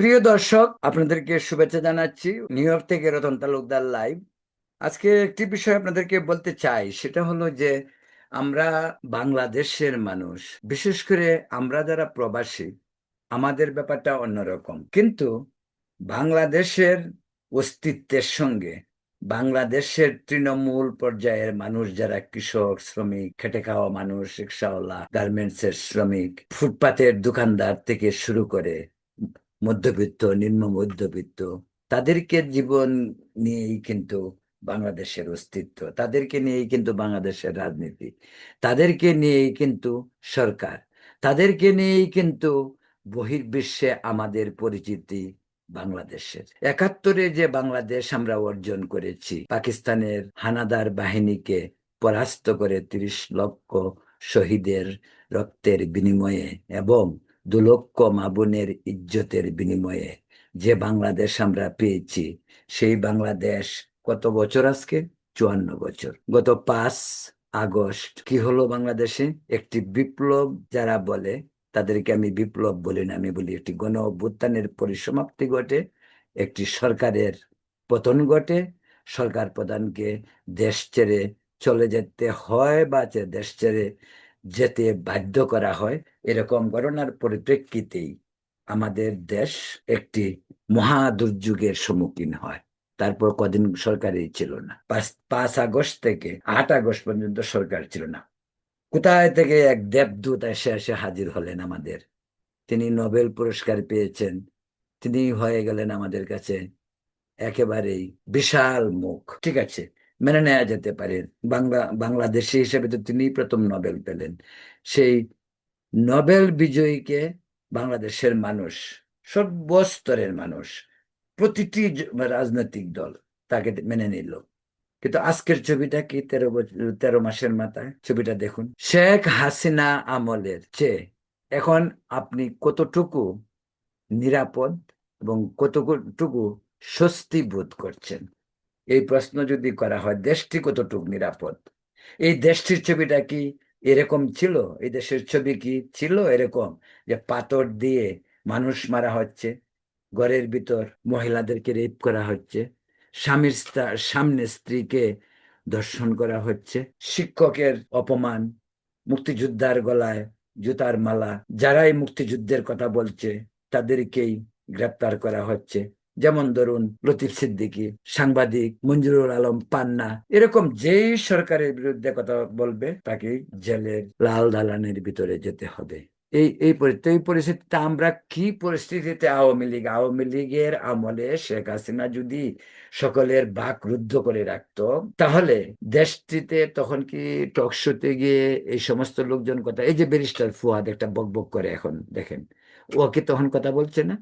প্রিয় দর্শক, আপনাদেরকে শুভেচ্ছা জানাচ্ছি নিউ ইয়র্ক থেকে রতন তালুকদার লাইভ আজকে একটি বিষয় আপনাদেরকে বলতে চাই, সেটা হলো যে আমরা বাংলাদেশের মানুষ, বিশেষ করে আমরা যারা প্রবাসী, আমাদের ব্যাপারটা অন্যরকম। কিন্তু বাংলাদেশের অস্তিত্বের সঙ্গে, বাংলাদেশের তৃণমূল পর্যায়ের মানুষ যারা কৃষক, শ্রমিক, খেটে খাওয়া মানুষ, রিক্সাওয়ালা গার্মেন্টস এর শ্রমিক, ফুটপাতের দোকানদার থেকে শুরু করে মধ্যবিত্ত, নিম্ন মধ্যবিত্ত, তাদেরকে জীবন নিয়েই কিন্তু বাংলাদেশের অস্তিত্ব, তাদেরকে নিয়েই কিন্তু বাংলাদেশের রাজনীতি, তাদেরকে নিয়েই কিন্তু সরকার, তাদেরকে নিয়েই কিন্তু বহির্বিশ্বে আমাদের পরিচিতি বাংলাদেশের। একাত্তরে যে বাংলাদেশ আমরা অর্জন করেছি, পাকিস্তানের হানাদার বাহিনীকে পরাস্ত করে তিরিশ লক্ষ শহীদের রক্তের বিনিময়ে এবং দু লক্ষ মাবুনের ইজ্জতের বিনিময়ে যে বাংলাদেশ আমরা পেয়েছি, সেই বাংলাদেশ কত বছর আজকে? চুয়ান্ন বছর। গত পাঁচ আগস্ট কি হলো বাংলাদেশে? একটি বিপ্লব যারা বলে, তাদেরকে আমি বিপ্লব বলি না, আমি বলি একটি গণ অভ্যুত্থানের পরিসমাপ্তি ঘটে, একটি সরকারের পতন ঘটে। সরকার প্রধানকে দেশ ছেড়ে চলে যেতে হয় বা দেশ ছেড়ে যেতে বাধ্য করা হয় এরকম ঘটনার পরিপ্রেক্ষিতেই আমাদের দেশ একটি মহা দুর্যোগের সম্মুখীন হয়। তারপর কদিন সরকারই ছিল না। পাঁচ আগস্ট থেকে আট আগস্ট পর্যন্ত সরকার ছিল না। কোথায় থেকে এক দেবদূত এসে এসে হাজির হলেন আমাদের। তিনি নোবেল পুরস্কার পেয়েছেন। তিনি হয়ে গেলেন আমাদের কাছে একেবারেই বিশাল মুখ। ঠিক আছে মেনে নেওয়া যেতে পারে। বাংলা, বাংলাদেশি হিসেবে তো তিনি প্রথম নোবেল পেলেন। সেই নোবেল বিজয়ীকে বাংলাদেশের মানুষ, সর্বস্তরের মানুষ, প্রতিটি রাজনৈতিক দল তাকে মেনে নিল। কিন্তু আজকের ছবিটা কি তেরো বছর তেরো মাসের মাথায়? ছবিটা দেখুন। শেখ হাসিনা আমলের চেয়ে এখন আপনি কতটুকু নিরাপদ এবং কতটুকু স্বস্তি বোধ করছেন? এই প্রশ্ন যদি করা হয়, দেশটি কতটুক নিরাপদ? এই দেশটির ছবিটা কি এরকম ছিল? এই দেশের ছবি কি ছিল এরকম যে পাথর দিয়ে মানুষ মারা হচ্ছে, ঘরের ভিতর মহিলাদেরকে রেপ করা হচ্ছে, স্বামীর সামনে স্ত্রীকে ধর্ষণ করা হচ্ছে, শিক্ষকের অপমান, মুক্তিযোদ্ধার গলায় জুতার মালা, যারাই মুক্তিযুদ্ধের কথা বলছে তাদেরকেই গ্রেপ্তার করা হচ্ছে। যেমন ধরুন, লতিফ সিদ্দিকী, সাংবাদিক, মঞ্জুরুল আলম, পান্না, এরকম যেই সরকারের বিরুদ্ধে কথা বলবে, তাকে জেলের লাল দালানের ভিতরে যেতে হবে। এই এই পরিস্থিতিতে আমরা কি পরিস্থিতিতে আওয়ামী লীগ? আওয়ামী লীগের আমলে শেখ হাসিনা যদি সকলের বাক রুদ্ধ করে রাখতো, তাহলে দেশটিতে তখন কি টকশোতে গিয়ে এই সমস্ত লোকজন কথা, এই যে ব্যারিস্টার ফুয়াদ একটা বকবক করে এখন, দেখেন ও কি তখন কথা বলছে না?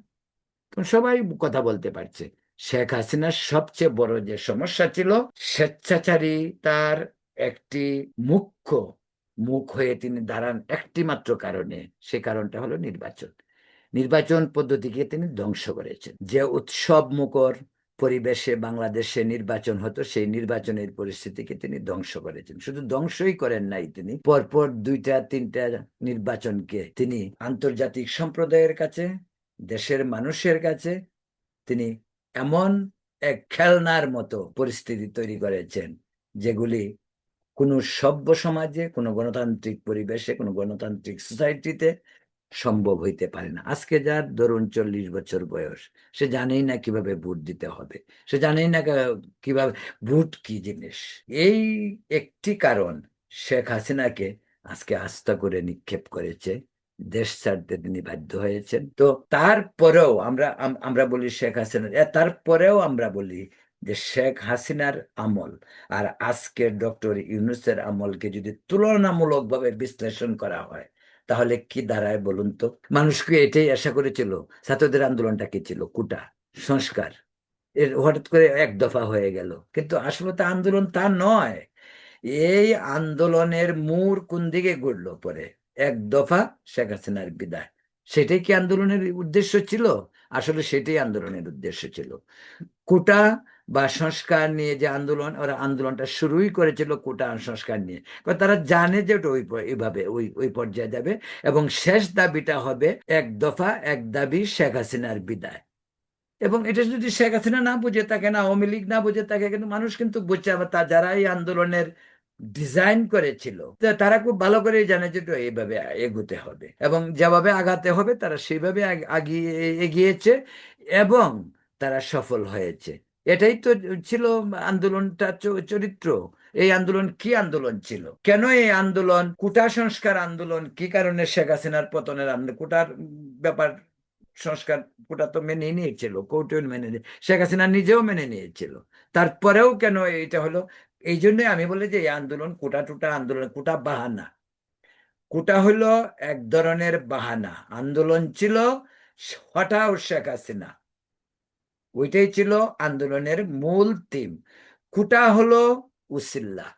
সবাই কথা বলতে পারছে। শেখ হাসিনার সবচেয়ে বড় যে সমস্যা ছিল, স্বেচ্ছাচারী তার একটি মুখ্য মুখ হয়ে তিনি দাঁড়ান একটি মাত্র কারণে, সে কারণটা হলো নির্বাচন। নির্বাচন পদ্ধতিকে তিনি ধ্বংস করেছেন। যে উৎসব মুখর পরিবেশে বাংলাদেশে নির্বাচন হতো, সেই নির্বাচনের পরিস্থিতিকে তিনি ধ্বংস করেছেন। শুধু ধ্বংসই করেন নাই তিনি, পরপর দুইটা, তিনটা নির্বাচনকে তিনি আন্তর্জাতিক সম্প্রদায়ের কাছে দেশের মানুষের কাছে তিনি এমন এক খেলনার মতো পরিস্থিতি তৈরি করেছেন, যেগুলি কোনো সভ্য সমাজে, কোনো গণতান্ত্রিক পরিবেশে, কোনো গণতান্ত্রিক সোসাইটিতে সম্ভব হইতে পারে না। আজকে যার ধরুন চল্লিশ বছর বয়স, সে জানেই না কীভাবে ভোট দিতে হবে, সে জানেই না কীভাবে, ভোট কি জিনিস। এই একটি কারণ শেখ হাসিনাকে আজকে আস্থা করে নিক্ষেপ করেছে। দেশ ছাড়তে তিনি বাধ্য হয়েছেন তো তারপরেও আমরা আমরা বলি শেখ হাসিনা তারপরেও আমরা বলি যে শেখ হাসিনার আমল আর আজকের ডক্টর ইউনুসের আমলকে যদি তুলনামূলকভাবে বিশ্লেষণ করা হয়, তাহলে কি দাঁড়ায় বলুন তো? মানুষকে এটাই আশা করেছিল? ছাত্রদের আন্দোলনটা কি ছিল? কুটা, সংস্কার। এর হঠাৎ করে এক দফা হয়ে গেল। কিন্তু আসলে তা আন্দোলন তা নয়। এই আন্দোলনের মূর কোন দিকে ঘুরলো পরে? এক দফা শেখ হাসিনার বিদায়। সেটাই কি আন্দোলনের উদ্দেশ্য ছিল? আসলে সেটাই আন্দোলনের উদ্দেশ্য ছিল। কোটা বা সংস্কার নিয়ে যে আন্দোলন, ওরা আন্দোলনটা শুরুই করেছিল কোটা সংস্কার নিয়ে। তারা জানে যে ওটা ওই এইভাবে ওই ওই পর্যায়ে যাবে এবং শেষ দাবিটা হবে এক দফা, এক দাবি শেখ হাসিনার বিদায়। এবং এটা যদি শেখ হাসিনা না বুঝে থাকে না, আওয়ামী লীগ না বুঝে থাকে, কিন্তু মানুষ কিন্তু বুঝছে তা যারা এই আন্দোলনের ডিজাইন করেছিল তারা খুব ভালো করেই জানে যে এইভাবে এগোতে হবে এবং যেভাবে আগাতে হবে তারা সেইভাবে এগিয়েছে এবং তারা সফল হয়েছে। এটাই তো ছিল আন্দোলনটা চরিত্র। এই আন্দোলন কি আন্দোলন ছিল? কেন এই আন্দোলন? কুটা সংস্কার আন্দোলন কি কারণে শেখ হাসিনার পতনের আন্দোলন কুটার ব্যাপার সংস্কার কোটা তো মেনে নিয়েছিল, কোর্টেও মেনে শেখ হাসিনা নিজেও মেনে নিয়েছিল। তারপরেও কেন এটা হলো? এই জন্য আমি বলি যে, এই আন্দোলন কোটা টুটা আন্দোলন, কোটা বাহানা। কোটা হলো এক ধরনের বাহানা। আন্দোলন ছিল হটাও শেখ হাসিনা? ওইটাই ছিল আন্দোলনের মূল থিম কুটা হলো উসিল্লা।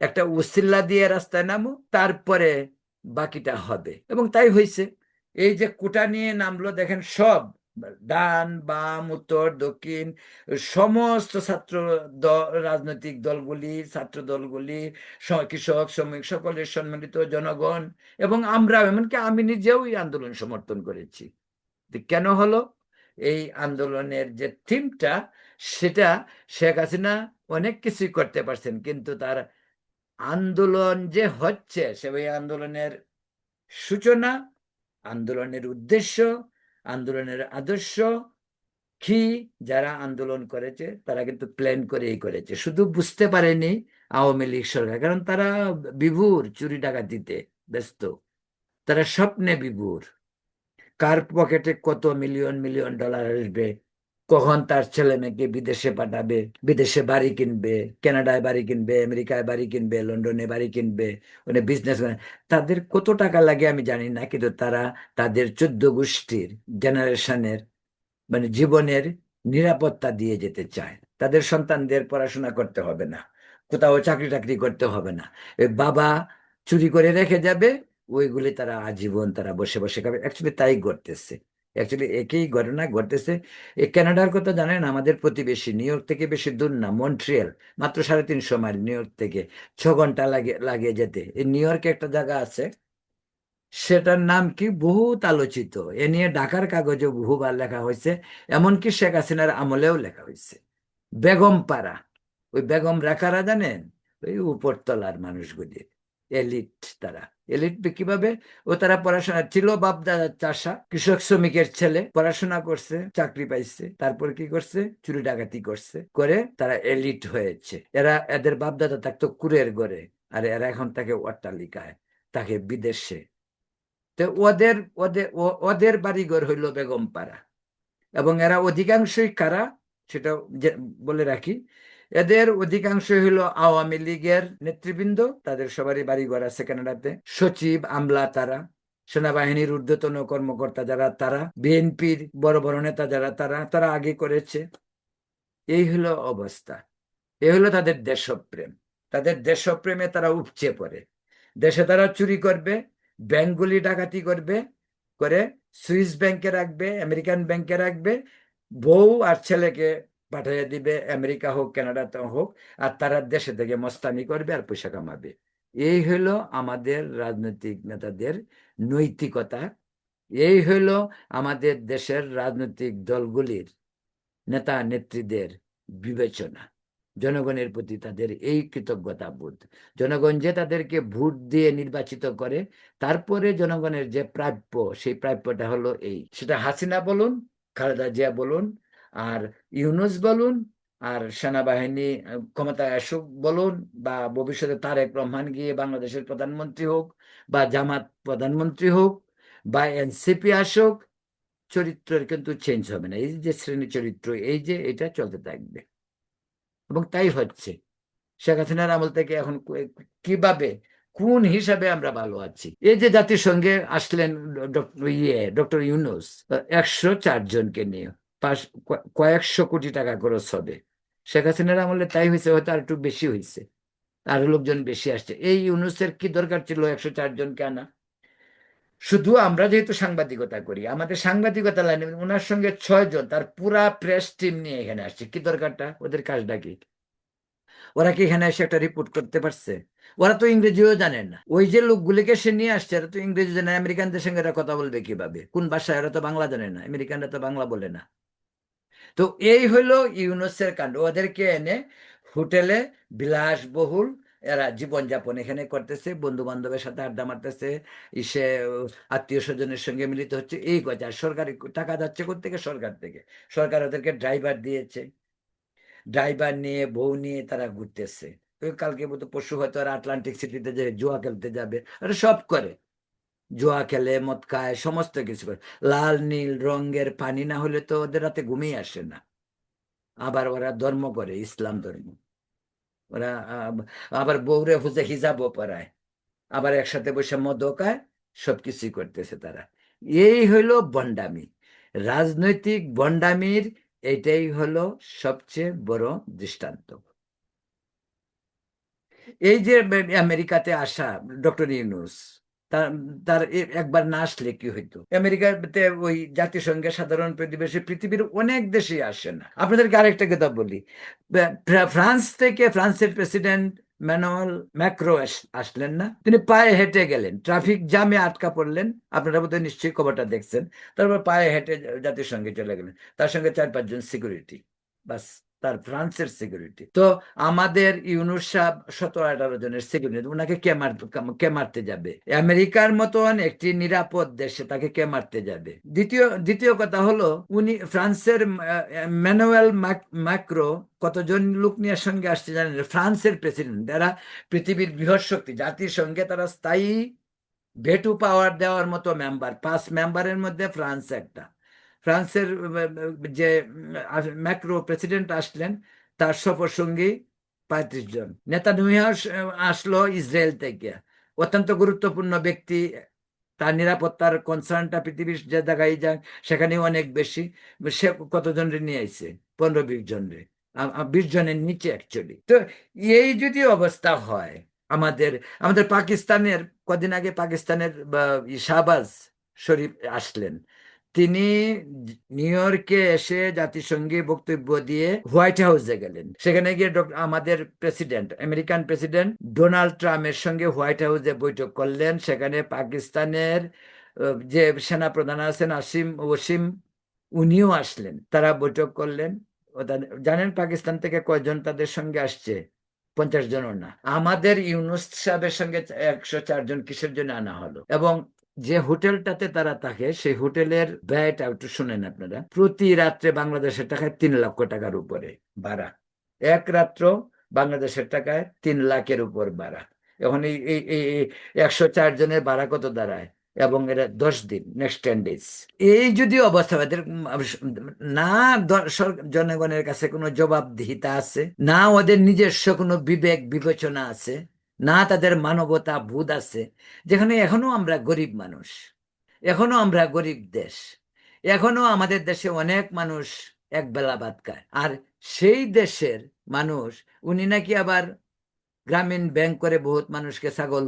একটা উসিল্লা দিয়ে রাস্তায় নামো, তারপরে বাকিটা হবে। এবং তাই হয়েছে এই যে কুটা নিয়ে নামলো, দেখেন সব ডান, বাম, উত্তর, দক্ষিণ, সমস্ত ছাত্র রাজনৈতিক দলগুলি, ছাত্র দলগুলি কৃষক, শ্রমিক সকলের সম্মিলিত জনগণ এবং আমরা, এমনকি আমি নিজেও এই আন্দোলন সমর্থন করেছি। কেন হলো? এই আন্দোলনের যে থিমটা, সেটা শেখ হাসিনা অনেক কিছুই করতে পারছেন, কিন্তু তার আন্দোলন যে হচ্ছে, সে ওই আন্দোলনের সূচনা, আন্দোলনের উদ্দেশ্য আন্দোলনের আদর্শ কি? যারা আন্দোলন করেছে, তারা কিন্তু প্ল্যান করেই করেছে। শুধু বুঝতে পারেনি আওয়ামী লীগ সরকার, কারণ তারা বিভুর, চুরি টাকা দিতে ব্যস্ত। তারা স্বপ্নে বিভুর। কার পকেটে কত মিলিয়ন মিলিয়ন ডলার আসবে? কখন তার ছেলে মেয়েকে বিদেশে পাঠাবে? বিদেশে বাড়ি কিনবে? কানাডায় বাড়ি কিনবে? আমেরিকায় বাড়ি কিনবে? লন্ডনে বাড়ি কিনবে? মানে বিজনেস তাদের কত টাকা লাগে আমি জানি না, কিন্তু তারা তাদের চোদ্দ গোষ্ঠীর জেনারেশনের মানে জীবনের নিরাপত্তা দিয়ে যেতে চায়। তাদের সন্তানদের পড়াশোনা করতে হবে না। কোথাও চাকরি টাকরি করতে হবে না। বাবা চুরি করে রেখে যাবে, ওইগুলি তারা আজীবন তারা বসে বসে খাবে। অ্যাকচুয়ালি তাই ঘটতেছে। অ্যাকচুয়ালি একই ঘটনা ঘটতেছে। এই কানাডার কথা জানেন, আমাদের প্রতিবেশী নিউ ইয়র্ক থেকে বেশি দূর না মন্ট্রিয়াল মাত্র সাড়ে তিনশো মাইল নিউ ইয়র্ক থেকে, ছ ঘণ্টা লাগে লাগে যেতে। এই নিউ ইয়র্কে একটা জায়গা আছে, সেটার নাম কি? বহুত আলোচিত। এ নিয়ে ঢাকার কাগজে বহুবার লেখা হয়েছে, এমনকি শেখ হাসিনার আমলেও লেখা হয়েছে। বেগম পাড়া। ওই বেগম রাখারা জানেন? ওই উপরতলার মানুষগুলি। এলিট তারা এলিট কীভাবে? ও তারা পড়াশোনা ছিল বাপ দাদার চাষা, কৃষক শ্রমিকের ছেলে, পড়াশোনা করছে, চাকরি পাইছে, তারপর কি করছে? চুরি ডাকাতি করছে, করে তারা এলিট হয়েছে। এরা, এদের বাপ দাদা থাকতো কুরের ঘরে আর এরা এখন তাকে অট্টালিকায়, তাকে বিদেশে। তো ওদের ওদের ওদের বাড়িঘর হইল বেগমপাড়া। এবং এরা অধিকাংশই কারা? সেটা বলে রাখি। এদের অধিকাংশ হইল আওয়ামী লীগের নেতৃবৃন্দ, তাদের সবারই বাড়িঘর আছে কানাডাতে। সচিব, আমলা তারা, সেনাবাহিনীর ঊর্ধ্বতন কর্মকর্তা যারা তারা, বিএনপির বড় বড় নেতা যারা তারা তারা আগে করেছে। এই হলো অবস্থা। এ হলো তাদের দেশপ্রেম। তাদের দেশপ্রেমে তারা উপচে পড়ে। দেশে তারা চুরি করবে, ব্যাংকগুলি ডাকাতি করবে, করে সুইস ব্যাংকে রাখবে, আমেরিকান ব্যাংকে রাখবে, বউ আর ছেলেকে পাঠিয়ে দিবে, আমেরিকা হোক, কানাডাতে হোক, আর তারা দেশে থেকে মস্তানি করবে আর পয়সা কামাবে। এই হলো আমাদের রাজনৈতিক নেতাদের নৈতিকতা। এই হলো আমাদের দেশের রাজনৈতিক দলগুলির নেতা নেত্রীদের বিবেচনা। জনগণের প্রতি তাদের এই কৃতজ্ঞতা বোধ জনগণ যে তাদেরকে ভোট দিয়ে নির্বাচিত করে, তারপরে জনগণের যে প্রাপ্য, সেই প্রাপ্যটা হলো এই। সেটা হাসিনা বলুন, খালেদা জিয়া বলুন আর ইউনুস বলুন, আর সেনাবাহিনী ক্ষমতায় আসুক বলুন, বা ভবিষ্যতে তারেক রহমান গিয়ে বাংলাদেশের প্রধানমন্ত্রী হোক, বা জামাত প্রধানমন্ত্রী হোক, বা এনসিপি আসুক, চরিত্রের কিন্তু চেঞ্জ হবে না। এই যে শ্রেণি চরিত্র, এই যে এটা চলতে থাকবে। এবং তাই হচ্ছে। শেখ হাসিনার আমল থেকে এখন কীভাবে, কোন হিসাবে আমরা ভালো আছি? এই যে জাতির জাতিসংঘে আসলেন ইয়ে ডক্টর ইউনুস, একশো চারজনকে নিয়ে। কয়েকশো কোটি টাকা খরচ হবে। শেখ হাসিনার আমলে তাই হয়েছে, হয়তো আর একটু বেশি হয়েছে। আরও লোকজন বেশি আসছে। এই ইউনুসের কি দরকার ছিল একশো চার জনকে আনা? শুধু আমরা যেহেতু সাংবাদিকতা করি, আমাদের সাংবাদিকতা লাইনে ওনার সঙ্গে ছয় জন, তার পুরা প্রেস টিম নিয়ে এখানে আসছে। কি দরকারটা? ওদের কাজটা কি? ওরা কি এখানে এসে একটা রিপোর্ট করতে পারছে? ওরা তো ইংরেজিও জানে না। ওই যে লোকগুলিকে সে নিয়ে আসছে, এরা তো ইংরেজি জানে, আমেরিকানদের সঙ্গে এরা কথা বলবে কীভাবে? কোন ভাষায়? এরা তো বাংলা জানে না। আমেরিকানরা তো বাংলা বলে না। তো এই হলো ইউনুসের কাণ্ড। ওদেরকে এনে হোটেলে বিলাসবহুল এরা জীবনযাপন এখানে করতেছে বন্ধু বান্ধবের সাথে আড্ডা মারতেছে, ইসে, আত্মীয় স্বজনের সঙ্গে মিলিত হচ্ছে, এই কথা সরকারি টাকা যাচ্ছে থেকে সরকার থেকে। সরকার ওদেরকে ড্রাইভার দিয়েছে। ড্রাইভার নিয়ে, বউ নিয়ে তারা ঘুরতেছে। কালকে মতো পশু হয়তো আর আটলান্টিক সিটিতে যে জুয়া খেলতে যাবে সব করে। জুয়া খেলে, মদ খায়, সমস্ত কিছু করে। লাল, নীল রঙের পানি না হলে তো ওদের রাতে ঘুমিয়ে আসে না। আবার ওরা ধর্ম করে, ইসলাম ধর্ম। ওরা আবার বউরে ফুজে হিজাবও পরায়। আবার একসাথে বসে মদও খায়, সবকিছুই করতেছে তারা। এই হলো বন্ডামি। রাজনৈতিক বন্ডামির এটাই হলো সবচেয়ে বড় দৃষ্টান্ত। এই যে আমেরিকাতে আসা ডক্টর ইউনুস তার একবার না আসলে কি হইতো? আমেরিকাতে ওই জাতিসংঘের সাধারণ প্রতিবেশী পৃথিবীর অনেক দেশে আসে না। আপনাদেরকে আরেকটা কথা বলি। ফ্রান্স থেকে ফ্রান্সের প্রেসিডেন্ট ম্যানুয়াল ম্যাক্রো আসলেন না। তিনি পায়ে হেঁটে গেলেন। ট্রাফিক জ্যামে আটকা পড়লেন। আপনারা বোধহয় নিশ্চয়ই খবরটা দেখছেন। তারপর পায়ে হেঁটে জাতিসংঘে চলে গেলেন। তার সঙ্গে চার পাঁচজন সিকিউরিটি। বাস। তার ফ্রান্সের সিকিউরিটি তো আমাদের ইউনুস সতেরো, আঠারো জনের সিকিউরিটি ওনাকে কে মার, কে মারতে যাবে? আমেরিকার মতন একটি নিরাপদ দেশে তাকে কে মারতে যাবে? দ্বিতীয় দ্বিতীয় কথা হলো, উনি ফ্রান্সের ম্যানুয়াল ম্যাক্রো কতজন লোক নিয়ে সঙ্গে আসছে জানেন? ফ্রান্সের প্রেসিডেন্ট যারা পৃথিবীর বৃহৎ শক্তি, জাতির সঙ্গে তারা স্থায়ী ভেটু পাওয়ার দেওয়ার মতো মেম্বার পাঁচ মেম্বারের মধ্যে ফ্রান্স একটা। ফ্রান্সের যে ম্যাক্রো প্রেসিডেন্ট আসলেন, তার সফর সঙ্গী পঁয়ত্রিশ জন। নেতা আসলো ইসরায়েল থেকে। অত্যন্ত গুরুত্বপূর্ণ ব্যক্তি, তার নিরাপত্তার কনসার্নটা পৃথিবীর যে জায়গায় যাক সেখানে অনেক বেশি। সে কতজন নিয়ে আইছে? পনেরো বিশ জন রে। বিশ জনের নিচে অ্যাকচুয়ালি তো এই যদি অবস্থা হয়, আমাদের আমাদের পাকিস্তানের, কদিন আগে পাকিস্তানের শাহবাজ শরীফ আসলেন। তিনি নিউ ইয়র্কে এসে জাতিসংঘে বক্তব্য দিয়ে হোয়াইট হাউসে গেলেন। সেখানে গিয়ে আমাদের প্রেসিডেন্ট, আমেরিকান প্রেসিডেন্ট ডোনাল্ড ট্রাম্পের সঙ্গে হোয়াইট হাউসে বৈঠক করলেন। সেখানে পাকিস্তানের যে সেনা প্রধান আছেন আসিম ওসিম, উনিও আসলেন। তারা বৈঠক করলেন। জানেন পাকিস্তান থেকে কয়জন তাদের সঙ্গে আসছে? পঞ্চাশ জনও না। আমাদের ইউনুস সাহেবের সঙ্গে একশো চারজন কিসের জন্য আনা হলো? এবং যে হোটেলটাতে তারা থাকে, সেই হোটেলের ব্যয়টা একটু শুনেন আপনারা। প্রতি রাত্রে বাংলাদেশের টাকায় তিন লক্ষ টাকার উপরে ভাড়া। এক রাত্র বাংলাদেশের টাকায় তিন লাখের উপর ভাড়া। এখন এই একশো চার জনের ভাড়া কত দাঁড়ায়? এবং এরা দশ দিন নেক্সট টেন ডেজ এই যদি অবস্থা এদের না জনগণের কাছে কোনো জবাবদিহিতা আছে? না ওদের নিজস্ব কোনো বিবেক বিবেচনা আছে? না তাদের মানবতা বোধ আছে, যেখানে এখনও আমরা গরিব মানুষ, এখনও আমরা গরিব দেশ, এখনও আমাদের দেশে অনেক মানুষ এক বেলা ভাত খায়। আর সেই দেশের মানুষ, উনি নাকি আবার গ্রামীণ ব্যাংক করে বহুত মানুষকে ছাগল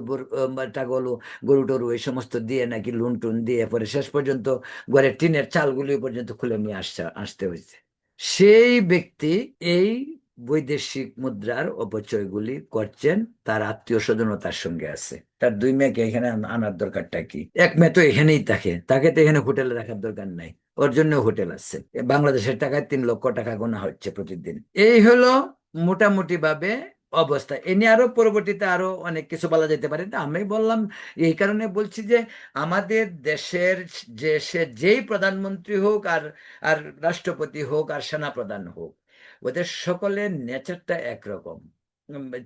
টাগল গরু টরু এই সমস্ত দিয়ে নাকি লুন টুন দিয়ে পরে শেষ পর্যন্ত ঘরের টিনের চালগুলি পর্যন্ত খুলে নিয়ে আসতে আসতে হয়েছে। সেই ব্যক্তি এই বৈদেশিক মুদ্রার অপচয়গুলি করছেন তার আত্মীয় স্বজনও তার সঙ্গে আছে। তার দুই মেয়েকে এখানে আনার দরকারটা কি? এক মেয়ে তো এখানেই থাকে, তাকে তো এখানে হোটেলে রাখার দরকার নাই, ওর জন্য হোটেল আছে। বাংলাদেশের টাকায় তিন লক্ষ টাকা গোনা হচ্ছে প্রতিদিন। এই হলো মোটামুটি ভাবে অবস্থা। এ নিয়ে আরও পরবর্তীতে আরও অনেক কিছু বলা যেতে পারে। তা আমি বললাম, এই কারণে বলছি যে আমাদের দেশের যে সে যেই প্রধানমন্ত্রী হোক আর আর রাষ্ট্রপতি হোক আর সেনাপ্রধান হোক ওদের সকলের নেচারটা একরকম।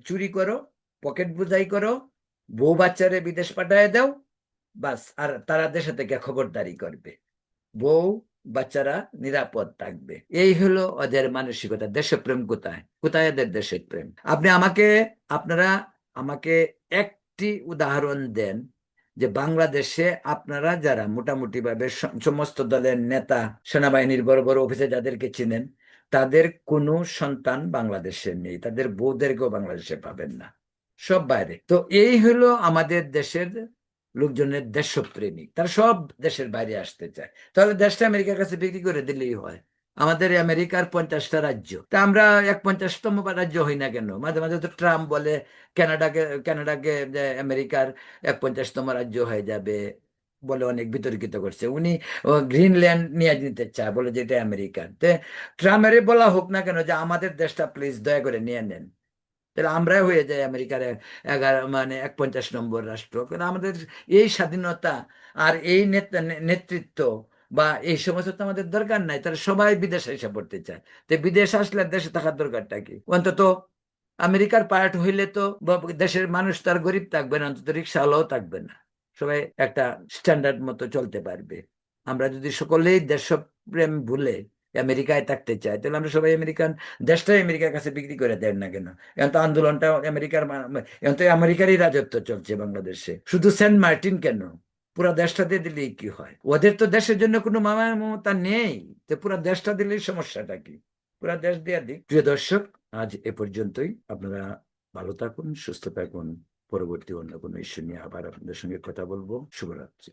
চুরি করো, পকেট বুঝাই করো, বউ বাচ্চারে বিদেশ পাঠায় দাও, বাস, আর তারা দেশে থেকে খবরদারি করবে। বউ বাচ্চারা নিরাপদ থাকবে। এই হলো ওদের মানসিকতা। দেশপ্রেম কোথায়? কোথায় এদের দেশের প্রেম আপনি আমাকে, আপনারা আমাকে একটি উদাহরণ দেন যে বাংলাদেশে আপনারা যারা মোটামুটি ভাবে সমস্ত দলের নেতা, সেনাবাহিনীর বড় বড় অফিসে যাদেরকে চিনেন তাদের কোনো সন্তান বাংলাদেশে নেই, তাদের বউদেরকেও বাংলাদেশে পাবেন না, সব বাইরে। তো এই হলো আমাদের দেশের লোকজনের দেশপ্রেমিক, তারা সব দেশের বাইরে আসতে চায়। তাহলে দেশটা আমেরিকার কাছে বিক্রি করে দিলেই হয়, আমাদের আমেরিকার পঞ্চাশটা রাজ্য। তা আমরা এক পঞ্চাশতম রাজ্য হই না কেন? মাঝে মাঝে তো ট্রাম্প বলে কানাডাকে যে আমেরিকার এক পঞ্চাশতম রাজ্য হয়ে যাবে। বলে অনেক বিতর্কিত করছে। উনি গ্রিনল্যান্ড নিয়ে নিতে চায়, বলে যে এটা আমেরিকান তে ট্রাম্পেরই বলা হোক না কেন যে আমাদের দেশটা প্লিজ দয়া করে নিয়ে নেন। তাহলে আমরাই হয়ে যাই আমেরিকার এগারো মানে এক পঞ্চাশ নম্বর রাষ্ট্র। কিন্তু আমাদের এই স্বাধীনতা আর এই নেতৃত্ব বা এই সমস্ত তো আমাদের দরকার নাই। তাহলে সবাই বিদেশে এসে পড়তে চায়। তো বিদেশ আসলে দেশে থাকার দরকারটা কি? অন্তত আমেরিকার পার্ট হইলে তো দেশের মানুষ তার গরিব থাকবে না, অন্তত রিক্সাওয়ালাও থাকবে না। সবাই একটা স্ট্যান্ডার্ড মতো চলতে পারবে। আমরা যদি সকলেই দেশপ্রেম ভুলে আমেরিকায় থাকতে চাই, তাহলে আমরা সবাই আমেরিকান, দেশটাই আমেরিকার কাছে বিক্রি করে দেন না কেন? এখন তো আন্দোলনটা আমেরিকার এখন তো আমেরিকারই রাজত্ব চলছে বাংলাদেশে। শুধু সেন্ট মার্টিন কেন? পুরা দেশটা দিয়ে দিলেই কি হয়? ওদের তো দেশের জন্য কোনো মামা মমতা নেই। তো পুরা দেশটা দিলেই সমস্যাটা কি? পুরা দেশ দেওয়া দিক। প্রিয় দর্শক, আজ এ পর্যন্তই। আপনারা ভালো থাকুন, সুস্থ থাকুন। পরবর্তী অন্য কোনো ইস্যু নিয়ে আবার আপনাদের সঙ্গে কথা বলব। শুভরাত্রি।